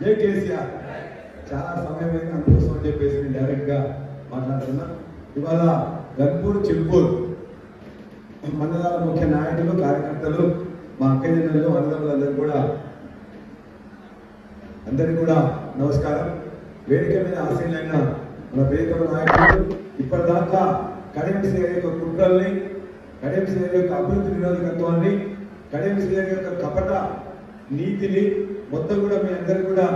జై కేసీఆర్. చాలా సమయమైంది అందుకోసం అని చెప్పేసి నేను డైరెక్ట్గా మాట్లాడుతున్నా. ఇవాళ గన్పూర్ చిల్పూర్ మండలాల ముఖ్య నాయకులు కార్యకర్తలు మా అక్కజనులు అన్నదమ్ములందరూ కూడా అందరికీ కూడా నమస్కారం. వేదిక మీద ఆశీలైన మన వేదిక నాయకులు ఇప్పటిదాకా కడియం శ్రేణి యొక్క కుట్రల్ని కడెం శ్రేణి యొక్క అభివృద్ధి నిరోధకత్వాన్ని కడియం శ్రేణి యొక్క కపట నీతిని మొత్తం కూడా మీ అందరికి కూడా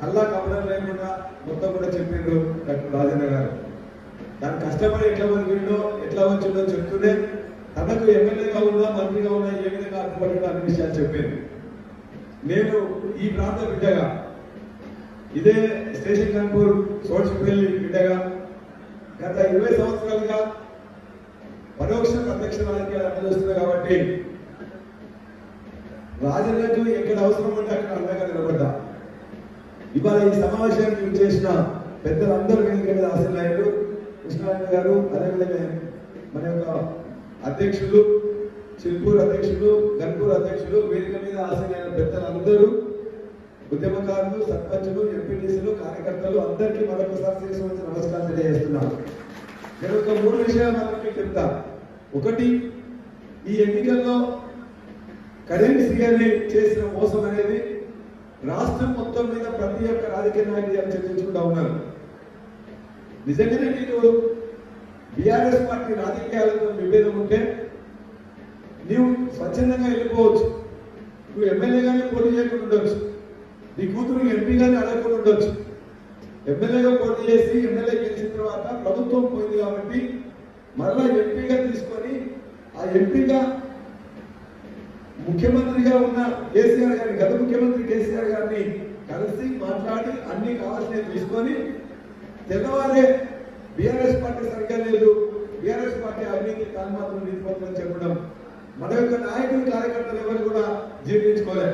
కల్లా కపటం లేకుండా మొత్తం కూడా చెప్పిండ్రు డాక్టర్ రాజేంద్ర గారు. దాని కష్టపడి ఎట్లా బతికిండో ఎట్లా వచ్చిందో చెప్తూనే తనకు ఎమ్మెల్యేగా ఉన్నా మంత్రిగా ఉన్నా ఏ విధంగా అడ్డుపడ్డా అన్ని విషయాలు చెప్పింది. నేను ఈ ప్రాంత బిడ్డగా ఇదే స్టేషన్ కన్పూర్ సోడ్చిపల్లి బిడ్డగా గత ఇరవై సంవత్సరాలుగా పరోక్ష ప్రత్యక్ష రాజకీయాలు అందజేస్తున్నాయి కాబట్టి రాజన్నకు ఎక్కడ అవసరం ఉంటే అక్కడ అండగా నిలబడ్డా. ఇవాళ ఈ సమావేశానికి చేసిన పెద్దలందరూ వేదిక మీద ఆశీర్వాదాలు కృష్ణారాయణ గారు అదేవిధంగా మన యొక్క అధ్యక్షులు చిల్పూర్ అధ్యక్షులు గన్పూర్ అధ్యక్షులు వేదిక మీద ఆశీర్వైన పెద్దలందరూ ఉద్యమకారులు సర్పంచులు ఎంపీటీసీలు కార్యకర్తలు అందరికీ మరొకసారి చేసి నమస్కారం తెలియజేస్తున్నాను. నేను ఒక మూడు విషయాలు మనకి చెప్తా. ఒకటి ఈ ఎన్నికల్లో కరెంట్ సీఆర్ని చేసిన మోసం అనేది రాష్ట్రం మొత్తం మీద ప్రతి ఒక్క రాజకీయ నాయకులు చర్చించుకుంటా ఉన్నారు? నిజంగానే నీకు బీఆర్ఎస్ పార్టీ రాజకీయాలతో విభేదం ఉంటే నీవు స్వచ్ఛందంగా వెళ్ళిపోవచ్చు. నువ్వు ఎమ్మెల్యేగానే పోటీ చేయకుండా ఉండొచ్చు. నీ కూతురు ఎంపీగానే అడగకుండా ఉండొచ్చు. ఎమ్మెల్యేగా పోటీ చేసి ఎమ్మెల్యే గెలిచిన తర్వాత ప్రభుత్వం పోయింది కాబట్టి మరలా ఎంపీగా తీసుకొని ఆ ఎంపీగా ముఖ్యమంత్రిగా ఉన్న కేసీఆర్ గారిని గత ముఖ్యమంత్రి కేసీఆర్ గారిని కలిసి మాట్లాడి అన్ని కావాల్సినవి తీసుకొని తెల్లవారే బీఆర్ఎస్ పార్టీ సరిగ్గా లేదు. బీఆర్ఎస్ పార్టీ అవినీతి తాన్మాత్రం నిధిపత్రం చెప్పడం. మన యొక్క నాయకులు కార్యకర్తలు ఎవరు కూడా జీర్ణించుకోలే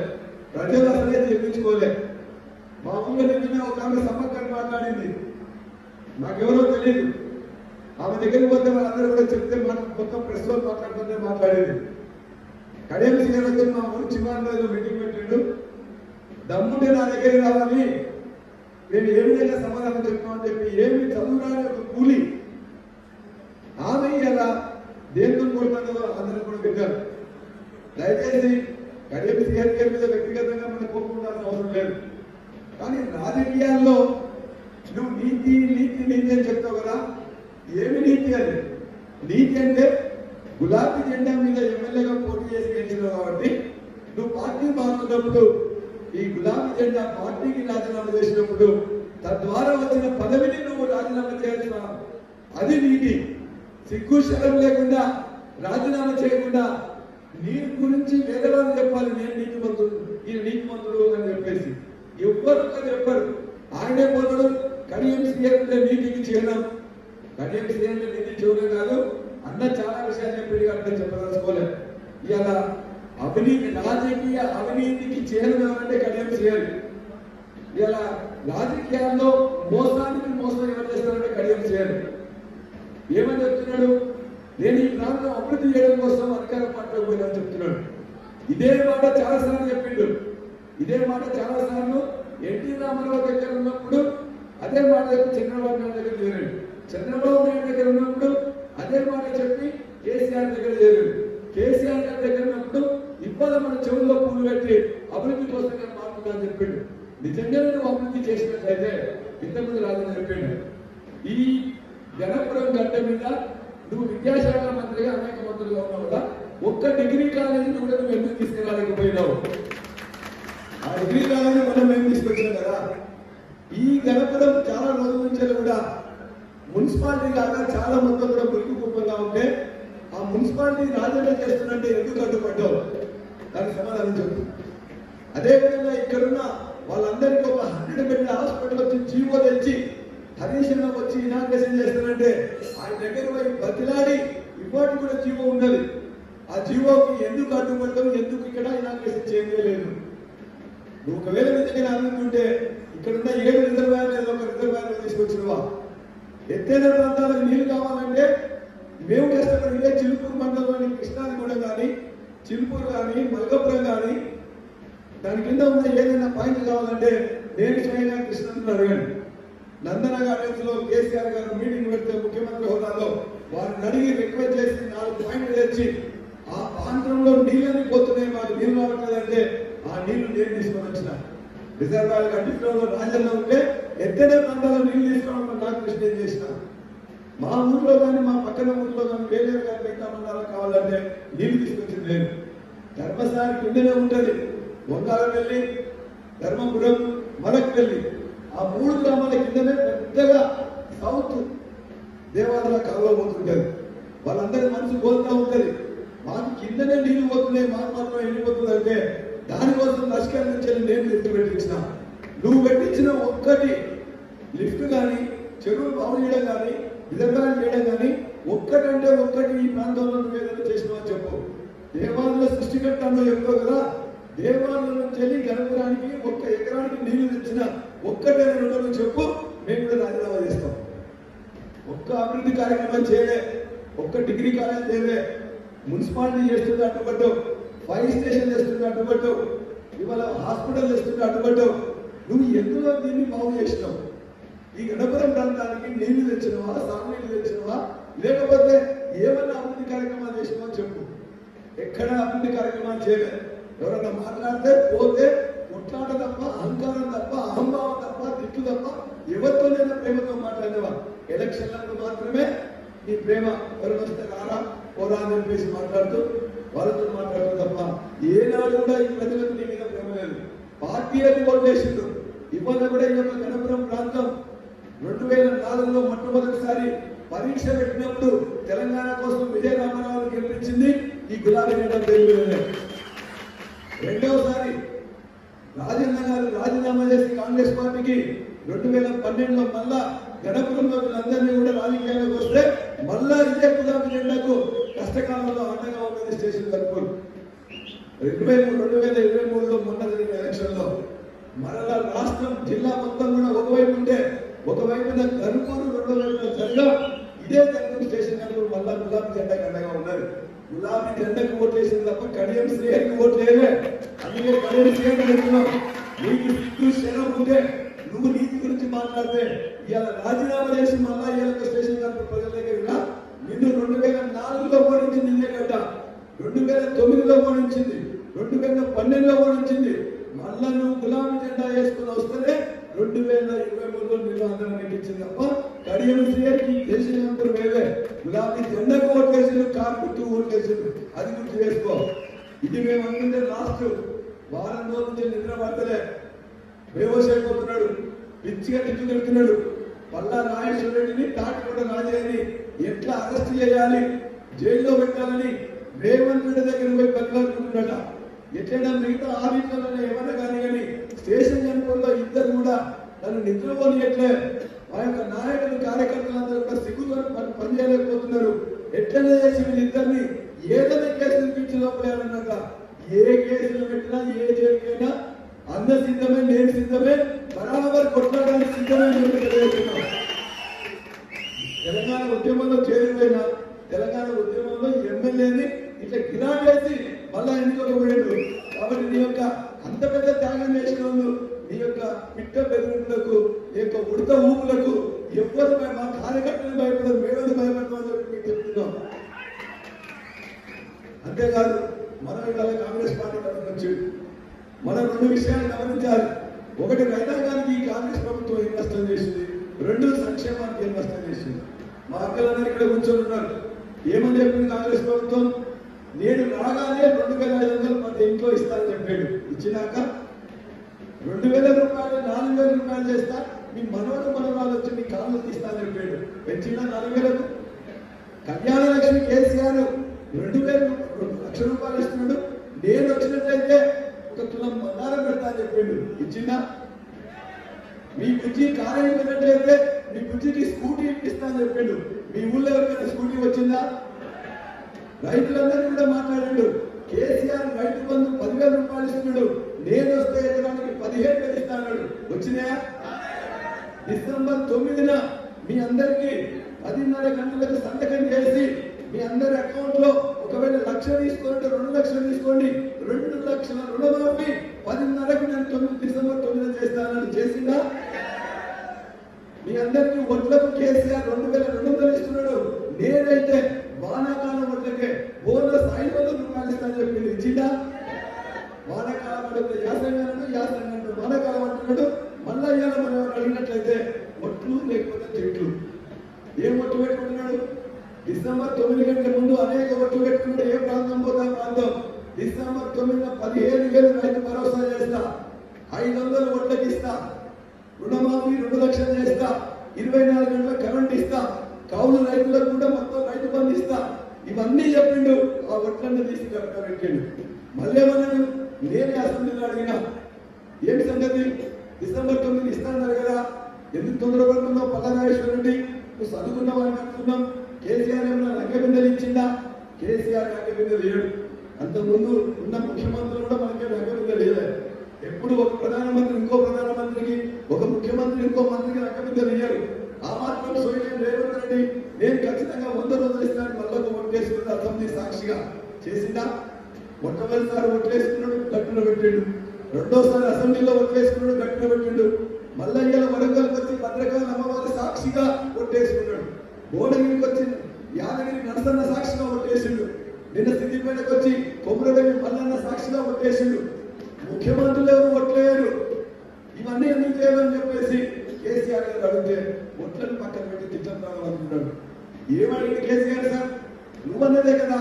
ప్రజలు అసలే జీర్ణించుకోలే మామూలుగా నిన్న ఒక ఆమె సమ్మక్కని మాట్లాడింది. నాకెవరో తెలియదు ఆమె దగ్గరికి పోతే వాళ్ళందరూ కూడా చెప్తే మన మొత్తం ప్రెస్ వాళ్ళు మాట్లాడుతుంటే మాట్లాడేది. కడియం సింగర్ మా ఊరు చివరిలో మీటింగ్ పెట్టాడు. దమ్ముంటే నా దగ్గరికి రావాలి. నేను ఏ విధంగా సమాధానం చెప్తామని చెప్పి ఏమి చదువురాని ఒక కూలి ఆమె ఇలా దేంతో కొడుతుందో అందరూ కూడా పెట్టారు. దయచేసి కడియం సింగర్ గారి మీద వ్యక్తిగతంగా మనం కోరుకుంటాల్సిన అవసరం లేదు. కానీ రాజకీయాల్లో నువ్వు నీతి నీతి నీతి అని చెప్తావు కదా. ఏమి నీతి అని నీతి అంటే గులాబీ జెండా మీద ఎమ్మెల్యేగా పోటీ చేసి గెలిచినావు కాబట్టి నువ్వు పార్టీ ఈ గులాబీ జెండా పార్టీకి రాజీనామా చేసినప్పుడు తద్వారా వచ్చిన పదవిని నువ్వు రాజీనామా చేయాల్సిన అది నీటి సిగ్గు శరం లేకుండా రాజీనామా చేయకుండా నీ గురించి వేదవాళ్ళు చెప్పాలి నేను నీతి మంత్రుడు ఈయన నీతి మంత్రుడు అని చెప్పేసి. ఎవ్వరు చెప్పరు. ఆయనే పోతాడు. కడియం సీఎం నీతికి చేయడం కడియం సీఎం నీతి చేయడం కాదు. అన్న చాలా విషయాలు చెప్పాడు అంటే చెప్పదలుచుకోలేదు. ఇలా అవినీతి రాజకీయ అవినీతికి చేరుదామంటే అంటే చేయాలి. ఇలా రాజకీయాల్లో మోసానికి మోసం ఎవరు చేస్తారంటే కడియం చేయాలి. ఏమని చెప్తున్నాడు? నేను ఈ ప్రాంతం అభివృద్ధి చేయడం కోసం అధికారం పార్టీలో పోయినా చెప్తున్నాడు. ఇదే మాట చాలా సార్లు చెప్పిండు. ఇదే మాట చాలా సార్లు ఎన్టీ రామారావు దగ్గర ఉన్నప్పుడు అదే మాట చెప్పి చంద్రబాబు నాయుడు దగ్గర చేరాడు. చంద్రబాబు నాయుడు దగ్గర ఉన్నప్పుడు అదే మాట చెప్పి కేసీఆర్ దగ్గర చేరాడు. కేసీఆర్ గారి దగ్గర ఉన్నప్పుడు ఇబ్బంది మన చెవుల్లో పూలు పెట్టి అభివృద్ధి కోసం నేను అని చెప్పిండు. నిజంగా నువ్వు అభివృద్ధి చేసినట్లయితే ఇంతకుముందు రాదని చెప్పిండు ఈ జనపురం గడ్డ మీద నువ్వు విద్యాశాఖ మంత్రిగా అనేక మంత్రులుగా ఉన్నావు కదా ఒక్క డిగ్రీ కాలేజీ కూడా నువ్వు ఎందుకు తీసుకురాలేకపోయినావు? ఆ డిగ్రీ కాలేజీ మనం మేము తీసుకొచ్చాం కదా? ఈ గణపురం చాలా రోజుల నుంచి కూడా మున్సిపాలిటీ కాక చాలా మంది కూడా మురికి కుప్పంగా ఉంటే ఆ మున్సిపాలిటీ రాజకీయ చేస్తున్నట్టే ఎందుకు అడ్డుపడ్డావు దానికి సమాధానం చెప్పు. అదేవిధంగా ఇక్కడున్న వాళ్ళందరికీ ఒక హండ్రెడ్ బెడ్ హాస్పిటల్ వచ్చి జీవో తెచ్చి హరీష్ అన్న వచ్చి ఇనాగ్రేషన్ చేస్తానంటే ఆయన దగ్గర పోయి బతిలాడి ఇవాటి కూడా జీవో ఉన్నది. ఆ జీవోకి ఎందుకు అడ్డుపడతాం ఎందుకు ఇక్కడ ఇనాగ్రేషన్ చేయలేదు నువ్వు ఒకవేళ నిజంగా అనుకుంటే ఇక్కడ ఉన్న ఏడు రిజర్వాయర్ ఏదో ఒక రిజర్వాయర్ తీసుకొచ్చినవా ఎత్తైన ప్రాంతాలకు నీళ్ళు కావాలంటే మేము కష్టపడి ఇదే చిలుపూరు మండలంలోని కృష్ణాది కూడా కానీ చిలుపూరు కానీ మల్కపురం కానీ దాని కింద ఉన్న ఏదైనా పాయింట్ కావాలంటే నేను స్వయంగా కృష్ణను అడగండి. నందన గార్డెన్స్ కేసీఆర్ గారు మీటింగ్ పెడితే ముఖ్యమంత్రి హోదాలో వారిని అడిగి రిక్వెస్ట్ చేసి నాలుగు పాయింట్లు తెచ్చి ఆ ప్రాంతంలో నీళ్ళని పోతున్నాయి మాకు నీళ్ళు రావట్లేదంటే ఆ నీళ్ళు నేను తీసుకొని వచ్చిన. రిజర్వాయర్ కట్టించడంలో రాజ్యంలో ఉంటే ఎత్తనే ప్రాంతాల్లో నీళ్ళు తీసుకోవడం నాకు కృష్ణ చేసిన? మా ఊర్లో కానీ మా పక్కన ఊర్లో కానీ వేరే కానీ మిగతా మండలాలు కావాలంటే నీళ్ళు తీసుకొచ్చింది లేదు. ధర్మస్థానం కిందనే బొంగారం వెళ్ళి ధర్మపురం మలక్పల్లి ఆ మూడు గ్రామాల కిందనే పెద్దగా సౌత్ దేవాలయ కాలువ పోతుంటది. వాళ్ళందరి మనసు పోతా ఉంటుంది. మాకు కిందనే నీళ్ళు పోతున్నాయి మాకు మాత్రం వెళ్ళిపోతుంది అంటే దానికోసం లష్కర్ నుంచి వెళ్ళి నేను లిఫ్ట్ పెట్టించిన. నువ్వు పెట్టించిన ఒక్కటి లిఫ్ట్ కానీ చెరువులు బాగు చేయడం కానీ విధంగా చేయడం కానీ ఒక్కటంటే ఒక్కటి ఈ ప్రాంతంలో నువ్వు ఏదైనా చెప్పు. దేవాలయ సృష్టికర్తలో చెప్తావు కదా. దేవాలయం నుంచి వెళ్ళి గణపురానికి ఒక్క ఎకరానికి నీళ్ళు తెచ్చిన ఒక్కటే రెండో చెప్పు. మేము కూడా రాజీనామా చేస్తాం. ఒక్క అభివృద్ధి కార్యక్రమం చేయలే. ఒక్క డిగ్రీ కాలేజ్ చేయలే మున్సిపాలిటీ చేస్తుంది అడ్డుపట్టు ఫైర్ స్టేషన్ చేస్తుంది అడ్డుపట్టు ఇవాళ హాస్పిటల్ చేస్తుంది అడ్డుపట్టు నువ్వు ఎందులో దీన్ని బాగు చేసినావు? ఈ గణపురం ప్రాంతానికి నీళ్ళు తెచ్చినవా సాగునీళ్ళు తెచ్చినవా? లేకపోతే ఏమన్నా అభివృద్ధి కార్యక్రమాలు చేసినావా చెప్పు. ఎక్కడ అభివృద్ధి కార్యక్రమాలు చేయలేదు ఎవరన్నా మాట్లాడితే పోతే కొట్లాట తప్ప అహంకారం తప్ప అహంభావం తప్ప తిట్టు తప్ప ఎవరితోనైనా ప్రేమతో మాట్లాడేవా ఎలక్షన్లకు మాత్రమే నీ ప్రేమ ఎవరు వస్తే రారా పోరా అని చెప్పేసి మాట్లాడుతూ వాళ్ళతో మాట్లాడటం తప్ప ఏనాడు కూడా ఈ ప్రజలకు నీ మీద ప్రేమ లేదు. పార్టీ అని ఓటేసిండు ఇవాళ కూడా ఈ యొక్క గణపురం ప్రాంతం రెండు వేల నాలుగులో మొట్టమొదటిసారి పరీక్ష పెట్టినప్పుడు తెలంగాణ కోసం విజయ రామారావుని గెలిపించింది ఈ గులాబీ జెండా పేరు రెండవసారి రాజేంద్ర గారు రాజీనామా చేసి కాంగ్రెస్ పార్టీకి రెండు వేల పన్నెండులో మళ్ళా గణపురంలో వీళ్ళందరినీ కూడా రాజకీయాలకు వస్తే మళ్ళా ఇదే గులాబీ జెండాకు కష్టకాలంలో అండగా ఉన్నది స్టేషన్ కనుకోరు రెండు వేల రెండు వేల ఇరవై మూడులో మొన్న జరిగిన ఎలక్షన్లో మరలా రాష్ట్రం జిల్లా మొత్తం కూడా ఒకవైపు ఉంటే ఒకవైపున కరుపూరు రెండు వైపున జరగా ఇదే కనుకూరు స్టేషన్ కనుక మళ్ళా గులాబీ జెండా అండగా ఉన్నారు. గులాబీ జెండాకి ఓట్లేసింది తప్ప కడియం శ్రేయకి ఓట్లేదే అందుకే కడియం శ్రేయకి అడుగుతున్నాం. నీకు సిగ్గు శరం ఉంటే నువ్వు నీతి గురించి మాట్లాడితే ఇవాళ రాజీనామా చేసి మళ్ళా ఇవాళ స్టేషన్ కనుక ప్రజల దగ్గర నిన్ను రెండు వేల నాలుగులో ఓడించింది నిన్నే గడ్డ రెండు వేల తొమ్మిదిలో ఓడించింది. రెండు వేల పన్నెండులో ఓడించింది. మళ్ళా నువ్వు గులాబీ జెండా వేసుకుని వస్తేనే రెండు వేల ఇరవై మూడులో నిన్ను అందరం నెగ్గించింది తప్ప కడియం శ్రేయకి చేసినంత వేరే గులాబీ జెండకు ఓట్లేసిండు కారు గుర్తు అది గుర్తు చేసుకో. ఇది మేము అనుకుంటే లాస్ట్. వారం రోజుల నుంచి నిద్ర పడతలే బేవోస్ అయిపోతున్నాడు. పిచ్చిగా తిట్టుకెళ్తున్నాడు పల్లా నాగేశ్వర రెడ్డిని తాటికొండ రాజయ్యని ఎట్లా అరెస్ట్ చేయాలి? జైల్లో పెట్టాలని రేవంత్ రెడ్డి దగ్గర పోయి బతలాడుకుంటున్నాడ ఎట్లయినా మిగతా ఆఫీసులలో ఏమన్నా కానీ కానీ స్టేషన్ జనపంలో ఇద్దరు కూడా నన్ను నిద్రపోనియట్లే ఆ యొక్క నాయకులు కార్యకర్తలందరూ కూడా సిగ్గుతో పని పనిచేయలేకపోతున్నారు. ఎట్లనే చేసి వీళ్ళిద్దరిని ఏదైనా కేసులు పిచ్చి లోపలేరన్నాక ఏ కేసులు పెట్టినా ఏ జైలుకైనా అందరు సిద్ధమే నేను సిద్ధమే బరాబర్ కొట్లాడడానికి సిద్ధమే అని చెప్పి తెలియజేస్తున్నాం. తెలంగాణ ఉద్యమంలో చేరిపోయిన తెలంగాణ ఉద్యమంలో ఎమ్మెల్యేని ఇట్లా గిరాకేసి మళ్ళా ఎన్నికలకు పోయాడు కాబట్టి నీ యొక్క అంత పెద్ద త్యాగం చేసిన వాళ్ళు నీ యొక్క పిట్ట బెదిరింపులకు నీ యొక్క ఉడత ఊపులకు ఎవ్వరు భయ- మా కార్యకర్తలు భయపడదు మేమే భయపడతామని చెప్పి మీకు చెప్తున్నాం అంతేకాదు మనం ఇవాళ కాంగ్రెస్ పార్టీ తరఫున వచ్చి మనం రెండు విషయాలు గమనించాలి ఒకటి రైతాంగానికి ఈ కాంగ్రెస్ ప్రభుత్వం ఏం నష్టం చేసింది రెండు సంక్షేమానికి ఏం నష్టం చేసింది మా అక్కలందరూ ఇక్కడ కూర్చొని ఉన్నారు. ఏమని చెప్పింది కాంగ్రెస్ ప్రభుత్వం? నేను రాగానే రెండు వేల ఐదు వందలు ప్రతి ఇంట్లో ఇస్తానని చెప్పాడు. ఇచ్చినాక రెండు వేల రూపాయలు నాలుగు వేల రూపాయలు చేస్తా మీ మనవడు మనవరాలు వచ్చి మీ కాళ్ళు తీస్తానని చెప్పాడు. పెంచినా నాలుగు వేలకు? కళ్యాణ లక్ష్మి కేసీఆర్ రెండు వేలు రెండు లక్షల రూపాయలు ఇస్తున్నాడు. నేను వచ్చినట్లయితే ఒక తులం బంగారం పెడతా అని చెప్పిండు. ఇచ్చిందా? మీ బుజ్జి కారం పెట్టినట్లయితే మీ బుజ్జికి స్కూటీ ఇప్పిస్తా అని చెప్పిండు. మీ ఊళ్ళో ఎవరికైనా స్కూటీ వచ్చిందా? రైతులందరూ కూడా మాట్లాడాడు. కేసీఆర్ రైతు బంధు పదివేల రూపాయలు ఇస్తున్నాడు. నేను వస్తే ఎకరానికి పదిహేను వేలు ఇస్తాడు వచ్చినాయా? డిసెంబర్ తొమ్మిదిన మీ అందరికి పదిన్నర గంటలకు సంతకం చేసి మీ అందరి అకౌంట్లో ఒకవేళ లక్ష తీసుకుంటే రెండు లక్షలు తీసుకోండి. రెండు లక్షల రుణమాఫీ పదిన్నరకు నేను తొమ్మిది డిసెంబర్ తొమ్మిది చేస్తానని చేసిందా? మీ అందరికీ ఒడ్లకు కేసీఆర్ రెండు వేల రెండు వందలు ఇస్తున్నాడు. నేనైతే వానాకాలం ఒడ్లకే బోనస్ ఐదు వందలు రూపాయలు ఇస్తాను చెప్పి ఇచ్చిందా? వానాకాలం అంటే యాసంగాను యాసంగా వానాకాలం అంటున్నాడు. మళ్ళా ఇవాళ మనం అడిగినట్లయితే ఒట్లు లేకపోతే చెట్లు ఏం ఒట్టు పెట్టుకుంటున్నాడు? డిసెంబర్ తొమ్మిది గంటల ముందు అనేక ఒట్లు పెట్టుకుంటే ఏ ప్రాంతం పోతా? ప్రాంతం. డిసెంబర్ తొమ్మిదిన పదిహేను వేలు రైతు భరోసా చేస్తా. ఐదు వందలు ఒట్లకి ఇస్తా. రుణమాఫీ రెండు లక్షలు చేస్తా ఇరవై నాలుగు గంటల కరెంట్ ఇస్తా కౌలు రైతులకు కూడా మొత్తం రైతు బంధు ఇస్తా. ఇవన్నీ చెప్పిండు ఆ ఒట్లన్నీ తీసి పెట్టాడు. మళ్ళీ ఏమన్నాడు నేనే అసెంబ్లీలో అడిగినా. ఏంటి సంగతి? డిసెంబర్ తొమ్మిది ఇస్తాన్నారు కదా. ఎందుకు తొందరపడుతున్నావు పల్లనాగేశ్వర రెడ్డి నువ్వు చదువుకున్నావు అని అంటున్నాం. కేసీఆర్ ఏమన్నా రంగబిందెలు ఇచ్చిందా కేసీఆర్ రంగబిందె లేడు. అంతకుముందు ఉన్న ముఖ్యమంత్రులు కూడా మనకి రంగబిందె లేదా. ఎప్పుడు ఒక ప్రధానమంత్రి ఇంకో ప్రధానమంత్రి ముఖ్యమంత్రి ఇంకో మంత్రికి రంగబిందెలు ఇయ్యరు ఆ మాత్రం సోయలేని రేవంత్ రెడ్డి నేను ఖచ్చితంగా వంద రోజులు ఇస్తాను మళ్ళీ ఓటేసుకున్న అసెంబ్లీ సాక్షిగా చేసిందా మొట్టమొదటిసారి ఓట్లేసుకున్నాడు గట్టున పెట్టాడు. రెండోసారి అసెంబ్లీలో ఓట్లేసుకున్నాడు గట్టున పెట్టిండు. మల్లయ్యల ఇలా వరంగల్కి వచ్చి భద్రకాల అమ్మవారి సాక్షిగా ఒట్టేసుకున్నాడు. భువనగిరికి వచ్చి యాదగిరి నరసన్న సాక్షిగా ఒట్టేసిండు. నిన్న సిద్దిపేటకు వచ్చి కొమరవెల్లి మల్లన్న సాక్షిగా ఒట్టేసిండు. ముఖ్యమంత్రులు ఎవరు ఒట్లేరు ఇవన్నీ ఎందుకు చేయాలని చెప్పేసి కేసీఆర్ గారు అడిగితే ఒట్లను పక్కన పెట్టి తిట్టం రావాలనుకుంటాడు ఏమడిగిన కేసీఆర్ సార్? నువ్వన్నదే కదా.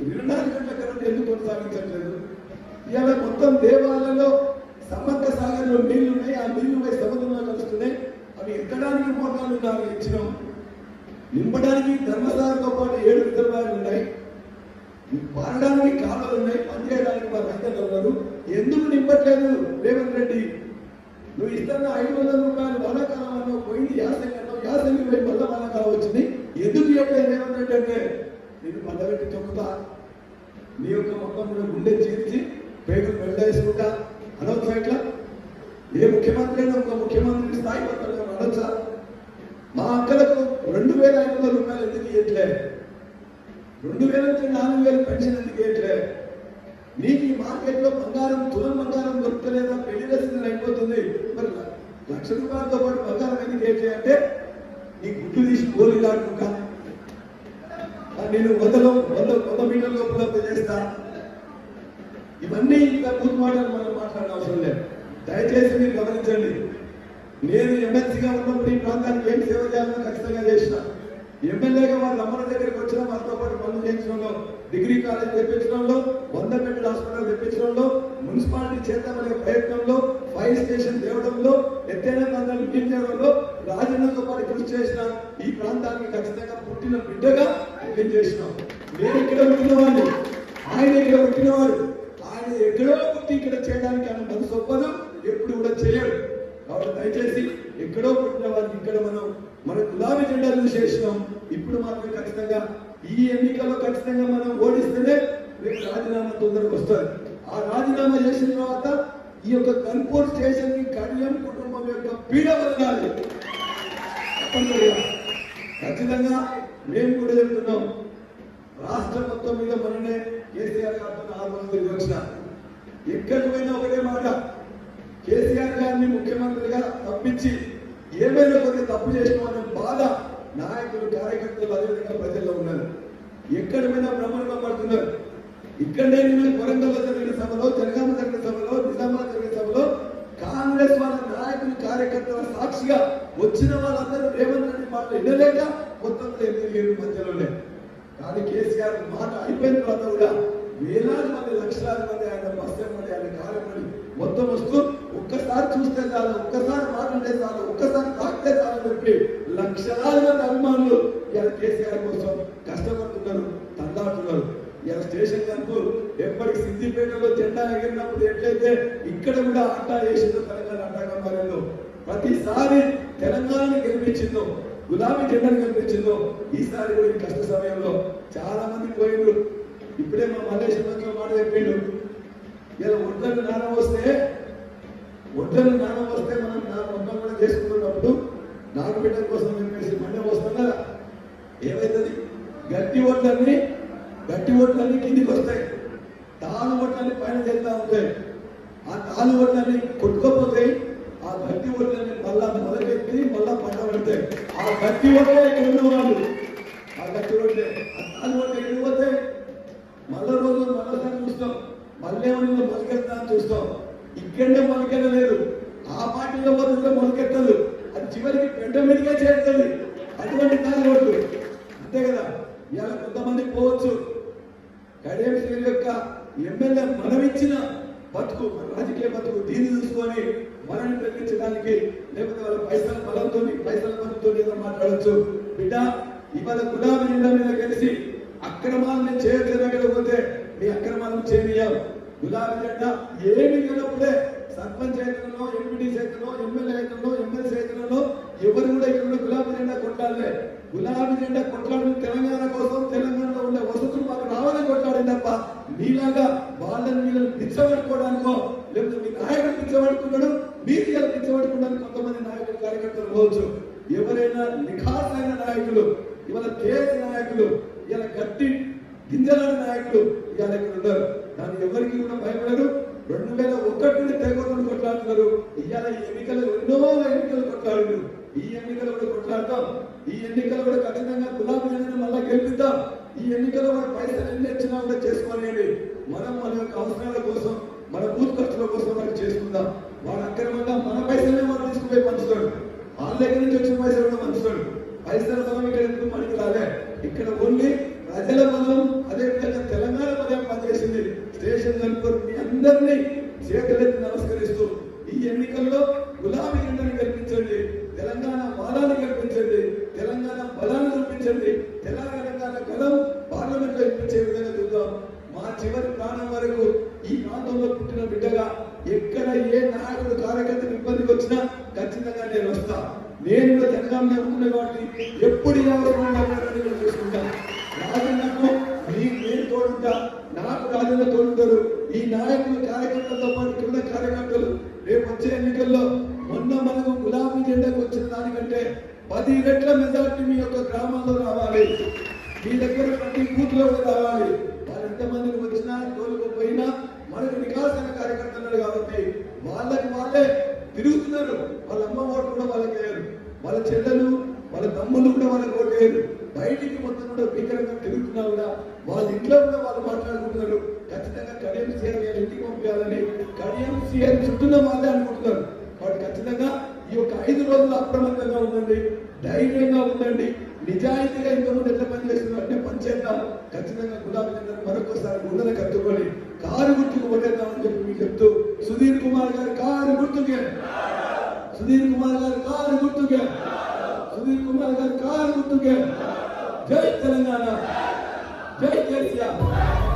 ఇరవై నాలుగు గంటల కరెంట్ ఎందుకు కొనసాగించట్లేదు? ఇవాళ మొత్తం దేవాలయంలో సమ్మక్క సాగర్లో నీళ్ళు ఉన్నాయి ఆ నీళ్ళు పోయి సముద్రంలో కలుస్తున్నాయి. అవి ఎక్కడానికి మోటార్లు నాకు ఇచ్చినాం. నింపడానికి ధర్మసాగర్తో పాటు ఏడు రిజర్వాయర్లు ఉన్నాయి. పాడడానికి కాలువలు ఉన్నాయి. పనిచేయడానికి మా రైతులు ఉన్నారు. ఎందుకు నింపట్లేదు రేవంత్ రెడ్డి? నువ్వు ఇస్తున్న ఐదు వందల రూపాయలు వానాకాలం అన్నావు పోయింది యాసంగి అన్నావు యాసంగి పోయి మళ్ళీ వానాకాలం వచ్చింది? ఎందుకు చెప్పలేదు ఏమన్నట్టంటే అంటే నేను పండబెట్టి తొక్కుతా. నీ యొక్క మొత్తం కూడా గుండె చీల్చి పేగులు వెళ్ళేసుకుంటా అనొచ్చా ఇట్లా? ఏ ముఖ్యమంత్రి అయినా ఒక ముఖ్యమంత్రి స్థాయి పత్రంగా అనొచ్చా? మా అక్కలకు రెండు వేల ఐదు వందల రూపాయలు ఎందుకు ఇవ్వట్లే రెండు వేల నుంచి నాలుగు వేలు పెన్షన్ ఎందుకు ఇవ్వట్లే నీకు ఈ మార్కెట్లో బంగారం తులం బంగారం దొరకలేదా పెళ్ళి రసీదులు అయిపోతుంది. మరి లక్ష రూపాయలతో పాటు బంగారం ఎందుకు ఏంటి అంటే నీ గుడ్డు తీసి గోలు ఆడుకుంటా నేను వందలో వంద వంద మీటర్ లోపల చేస్తా ఇవన్నీ ఇంకా పూర్తి మాటలు మనం మాట్లాడే అవసరం లేదు. దయచేసి మీరు గమనించండి. నేను ఎమ్మెల్సీగా ఉన్నప్పుడు ఈ ప్రాంతానికి ఏం సేవ చేయాలని ఖచ్చితంగా చేసిన. ఎమ్మెల్యేగా వాళ్ళ అమ్మల దగ్గరికి వచ్చిన వాళ్ళతో పాటు పనులు చేయించడంలో డిగ్రీ కాలేజ్ తెప్పించడంలో వంద బెడ్ల హాస్పిటల్ తెప్పించడంలో మున్సిపాలిటీ చేద్దామనే ప్రయత్నంలో ఫైర్ స్టేషన్ తేవడంలో ఎత్తైన ప్రాంతాన్ని నిర్మించడంలో రాజన్నతో పాటు కృషి చేసిన ఈ ప్రాంతానికి ఖచ్చితంగా పుట్టిన బిడ్డగా నేను చేసినాం. నేను ఇక్కడ పుట్టినవాడిని ఆయన ఇక్కడ పుట్టినవాడు ఆయన ఎక్కడో పుట్టి ఇక్కడ చేయడానికి ఆయన మనసు ఒప్పదు ఎప్పుడు కూడా చేయడు. కాబట్టి దయచేసి ఎక్కడో పుట్టిన వారిని ఇక్కడ మనం మన గులాబీ జెండాలు చేసినాం. ఇప్పుడు మాత్రం ఖచ్చితంగా ఈ ఎన్నికల్లో ఖచ్చితంగా మనం ఓడిస్తేనే రేపు రాజీనామా తొందరగా వస్తుంది. ఆ రాజీనామా చేసిన తర్వాత ఈ యొక్క కన్పూర్ స్టేషన్కి కళ్యాణ్ కుటుంబం యొక్క పీడ వదలాలి. ఖచ్చితంగా మేము కూడా చెప్తున్నాం. రాష్ట్రం మొత్తం మీద మననే కేసీఆర్ గారితో ఆరు తిరిగి వచ్చిన ఎక్కడికి పోయినా ఒకటే మాట. కేసీఆర్ గారిని ముఖ్యమంత్రిగా తప్పించి ఏమైనా కొన్ని తప్పు చేసినామనే బాధ నాయకులు కార్యకర్తలు అదేవిధంగా ప్రజల్లో ఉన్నారు ఎక్కడ పోయినా భ్రమణంగా పడుతున్నారు ఇక్కడే నేను వరంగల్లో జరిగిన సభలో జనగామ జరిగిన సభలో కాంగ్రెస్ వాళ్ళ నాయకులు కార్యకర్తల సాక్షిగా వచ్చిన వాళ్ళందరూ రేవంత్ రెడ్డి మాటలు వినలేక మొత్తం ఎనిమిది మధ్యలోనే కానీ కేసీఆర్ మాట అయిపోయిన తర్వాత కూడా వేలాది మంది లక్షలాది మంది ఆయన బస్సు మంది ఆయన కార్యక్రమం మొత్తం వస్తూ ఒక్కసారి చూస్తే చాలు ఒక్కసారి మాట్లాడితే చాలు ఒక్కసారి తాకితే చాలు చెప్పి లక్షలాది మంది అభిమానులు ఇలా కేసీఆర్ కోసం ఇలా ఎప్పటి ఎప్పటికి సిద్దిపేటలో జెండా ఎగిరినప్పుడు ఎట్లయితే ఇక్కడ కూడా ఆట వేసిందో తెలంగాణ ఆటా ప్రతిసారి తెలంగాణని గెలిపించిందో గులాబీ జెండాను కనిపించిందో ఈసారి కూడా ఈ కష్ట సమయంలో చాలా మంది పోయిండ్రు ఇప్పుడే మా మల్లేశ్వర మాట చెప్పిండు. ఇలా ఒడ్లను నాన వస్తే ఒడ్లను నాన వస్తే మనం నా మొత్తం కూడా చేసుకుంటున్నప్పుడు నాటు కోసం చెప్పేసి మండ వస్తాం కదా. ఏమైతుంది? గట్టి ఒడ్లన్నీ గట్టి ఓట్లన్నీ కిందికి వస్తాయి. తాను ఓట్లన్నీ పైన చెల్తా ఉంటాయి ఆ తాను ఓట్లన్నీ కొట్టుకోపోతాయి ఆ గట్టి ఓట్లన్నీ మళ్ళా మొదలెత్తి మళ్ళా పంట పడతాయి ఆ గట్టి ఓట్లే ఎక్కడ వాళ్ళు ఆ గట్టి ఓట్లే ఆ తాను ఓట్లు ఎక్కడికి పోతాయి మళ్ళా రోజు మళ్ళీ చూస్తాం మళ్ళీ ఏమైనా మొలకెత్తా అని చూస్తాం. ఇక్కడనే మొలకెత్తలేదు ఆ పార్టీలో పోతుంటే మొలకెత్తదు అది చివరికి పెద్ద మీదకే చేస్తుంది అటువంటి తాను ఓట్లు అంతే కదా? ఇలా కొంతమంది పోవచ్చు. ఎమ్మెల్యే మనమిచ్చిన బతుకు రాజకీయ బతుకు దీన్ని చూసుకొని మనల్ని ప్రకటించడానికి లేకపోతే వాళ్ళ పైసల బలంతో పైసల బలంతో ఏదో మాట్లాడచ్చు. బిడ్డ ఇవాళ గులాబీ నిండా మీద కలిసి అక్రమాలను చేయలేకపోతే మీ అక్రమాలను చేయనియాలి గులాబీ జెండా ఏమి లేనప్పుడే సర్పంచ్ అయితేనో ఎంపీటీ చేతుల్లో ఎమ్మెల్యే అయితేనో ఎమ్మెల్సీ అయితేనో ఎవరు కూడా ఇక్కడ గులాబీ జెండా కొట్టాలి. గులాబీ జెండా కొట్లాడిన తెలంగాణ కోసం తెలంగాణలో ఉండే వసతులు మాకు రావాలని కొట్లాడింది. మీలాగా వాళ్ళని వీళ్ళని పిచ్చబడుకోవడానికో లేకపోతే మీ నాయకుడు పిచ్చబడుకున్నాడు మీరు ఇలా పిచ్చబడుకోవడానికి కొంతమంది నాయకులు కార్యకర్తలు పోవచ్చు. ఎవరైనా నిఖాసైన నాయకులు ఇవాళ తేజ నాయకులు ఇలా గట్టి గింజలాడి నాయకులు ఇవాళ ఇక్కడ ఉన్నారు. దాన్ని ఎవరికి కూడా భయపడరు. రెండు వేల ఒకటి నుండి తెగొందని కొట్లాడుతున్నారు. ఇవాళ ఈ ఎన్నికలు ఎన్నో ఎన్నికలు కొట్లాడారు ఈ ఎన్నికలు కూడా కొట్లాడతాం. ఈ ఎన్నికలు కూడా ఖచ్చితంగా గులాబీ జెండాను మళ్ళా గెలిపిద్దాం. ఈ ఎన్నికల్లో మన పైసలు ఎన్ని వచ్చినా కూడా చేసుకోలేండి మనం మన యొక్క అవసరాల కోసం మన బూత్ ఖర్చుల కోసం మనం చేసుకుందాం. వాడు అక్రమంగా మన పైసలనే మనం తీసుకుపోయి పంచుతాడు వాళ్ళ దగ్గర నుంచి వచ్చిన పైసలు నేను కూడా తినగానే అనుకునే కాబట్టి ఎప్పుడు ఈ అవసరం ఉండాలని నేను చూసుకుంటాను నేను తోడుంటా. నాకు రాజన్న తోడుంటారు. ఈ నాయకులు కార్యకర్తలతో పాటు కింద కార్యకర్తలు రేపు వచ్చే ఎన్నికల్లో మొన్న మనకు గులాబీ జెండాకు వచ్చిన దానికంటే పది రెట్ల మెజార్టీ మీ యొక్క గ్రామాల్లో రావాలి. మీ దగ్గర ప్రతి బూత్లో కూడా రావాలి. వాళ్ళు ఎంతమందికి వచ్చినా తోలుకోపోయినా మనకు వికాసన కార్యకర్తలు కాబట్టి వాళ్ళకి వాళ్ళే తిరుగుతున్నారు. వాళ్ళ అమ్మ ఓటు కూడా వాళ్ళకి వేయరు వాళ్ళ చెల్లెలు వాళ్ళ తమ్ముళ్ళు కూడా వాళ్ళకి ఓటు వేయరు. బయటికి మొత్తం కూడా భీకరంగా తిరుగుతున్నా కూడా వాళ్ళ ఇంట్లో కూడా వాళ్ళు మాట్లాడుకుంటున్నారు. ఖచ్చితంగా కడియం సీఎం గారి ఇంటికి పంపించాలని కడియం సీఎం చుట్టూన్న వాళ్ళే అనుకుంటున్నారు. కాబట్టి ఖచ్చితంగా ఈ యొక్క ఐదు రోజులు అప్రమత్తంగా ఉండండి ధైర్యంగా ఉండండి నిజాయితీగా ఇంతకుముందు ఎట్లా పని అంటే పని చేద్దాం. ఖచ్చితంగా గులాబీ మరొకసారి గుండెలు కట్టుకొని కారు గుర్తుకు కొట్టేద్దామని చెప్పి మీకు చెప్తూ సుధీర్ కుమార్ గారు కారు గుర్తుకే సుధీర్ కుమార్ గారు కారు గుర్తుకే సుధీర్ కుమార్ గారు కారు గుర్తుకే జై తెలంగాణ జై కేసీఆర్